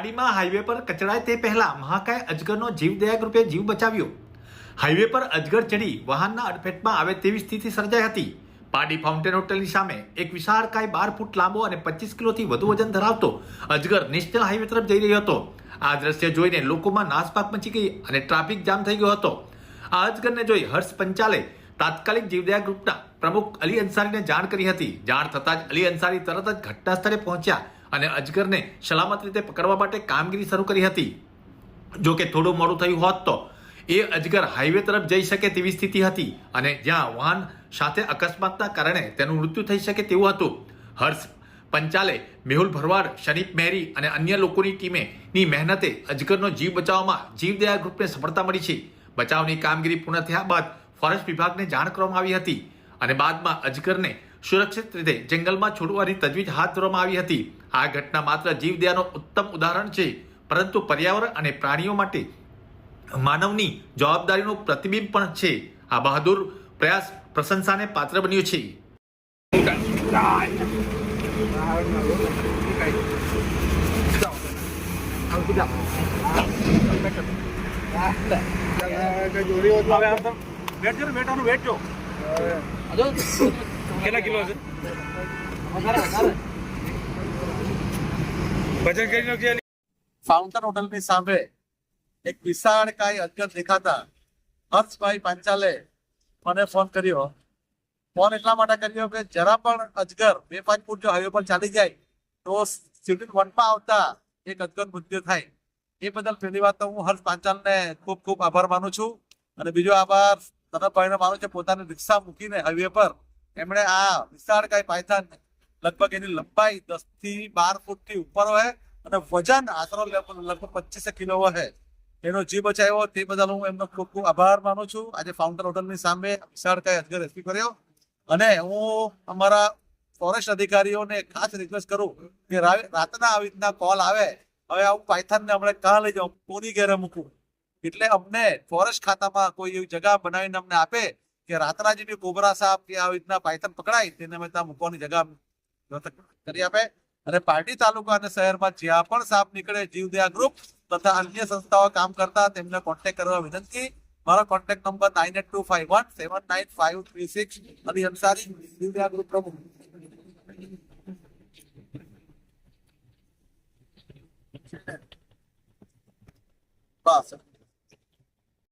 પારડીમાં highway પર કચડાય તે પહેલા મહાકાય અજગરનો જીવદયા રૂપે જીવ બચાવ્યો. હાઈવે પર અજગર ચડી વાહનના અડફેટમાં આવે તેવી સ્થિતિ સર્જાઈ હતી. પાડી ફાઉન્ટેન હોટલની સામે એક વિશાળકાય બાર ફૂટ લાંબો અને પચીસ કિલોથી વધુ વજન ધરાવતો અજગર નેશનલ હાઈવે તરફ જઈ રહ્યો હતો. આ દ્રશ્ય જોઈને લોકોમાં નાસપાક મચી ગઈ અને ટ્રાફિક જામ થઈ ગયો હતો. આ અજગરને જોઈ હર્ષ પંચાલે તાત્કાલિક જીવદયા ગ્રુપના પ્રમુખ અલી અંસારીને જાણ કરી હતી. જાણ થતાં જ અલી અંસારી તરત જ ઘટના સ્થળે પહોંચ્યા. અને અજગરને સલામત રીતે પકડવા માટે કામગીરી શરૂ કરી હતી. જો કે થોડું મોડું થયું હોત તો એ અજગર હાઈવે તરફ જઈ શકે તેવી સ્થિતિ હતી અને જ્યાં વાહન સાથે અકસ્માતના કારણે તેનું મૃત્યુ થઈ શકે તેવું હતું. હર્ષ પંચાલે મેહુલ ભરવાડ શરીફ મેરી અને અન્ય લોકોની ટીમે ની મહેનતે અજગરનો જીવ બચાવવામાં જીવદયા ગ્રુપને સફળતા મળી છે. બચાવની કામગીરી પૂર્ણ થયા બાદ ફોરેસ્ટ વિભાગને જાણ કરવામાં આવી હતી અને બાદમાં અજગરને સુરક્ષિત રીતે જંગલમાં છોડવાની તજવીજ હાથ ધરવામાં આવી હતી. આ ઘટના માત્ર જીવદયાનું ઉત્તમ ઉદાહરણ છે, પરંતુ પર્યાવરણ અને પ્રાણીઓ માટે માનવની જવાબદારીનું પ્રતિબિંબ પણ છે. આ બહાદુર પ્રયાસ પ્રશંસાને પાત્ર બન્યો છે. બેઠો આમ તો કેટલા કિલો છે? વજન કરી નાખજે ફાઉન્ટન હોટલની સામે એક વિશાળ કાય અજગર દેખાતા હર્ષભાઈ પાંચાલે મને ફોન કર્યો. ફોન એટલા માટે કર્યો કે જરા પણ અજગર બે પાંચ ફૂટ જો હાઈવે પર ચાલી જાય તો સિટી વનમાં આવતા એક અજગર મૃત્યુ થાય. એ બદલ પહેલી વાત તો હું હર્ષ પાંચાલને ખૂબ ખૂબ આભાર માનું છું અને બીજો આભાર તનભાઈને માનું છે પોતાની રિક્ષા મૂકીને હાઈવે પર એમણે આ વિશાળ કાય પાયથાન લગભગ એની લંબાઈ દસથી બાર ફૂટથી ઉપર હોય અને વજન આશરો લગભગ પચીસ કિલો હોય. એનો જીવ બચાવ્યો તે બદલ હું એમનો ખૂબ ખૂબ આભાર માનું છું. આજે ફાઉન્ટન હોટલની સામે વિશાળ કાય અજગર રેસ્ક્યુ કર્યો. અને હું અમારા ફોરેસ્ટ અધિકારીઓને ખાસ રિક્વેસ્ટ કરું કે રાતના આવી રીતના કોલ આવે. હવે આવું પાયથાનને હમણાં કાં લઈ જાઉં? કોની ઘેરે મૂકું? એટલે અમને ફોરેસ્ટ ખાતામાં કોઈ એવી જગ્યા બનાવીને અમને આપે કે રાતના જે બી કોબરા સાપ કે આવી રીતના પાયથન પકડાય, તેને અમે ત્યાં મૂકવાની જગ્યા કરી આપે. અને પાર્ટી તાલુકા અને શહેરમાં જ્યાં પણ સાપ નીકળે, જીવદયા ગ્રુપ તથા અન્ય સંસ્થાઓ કામ કરતા તેમને કોન્ટેક કરવા વિનંતી. મારો contact number nine eight two five one seven nine five three six અને અંસારી જીવદયા ગ્રુપ પ્રમુખ. બસ.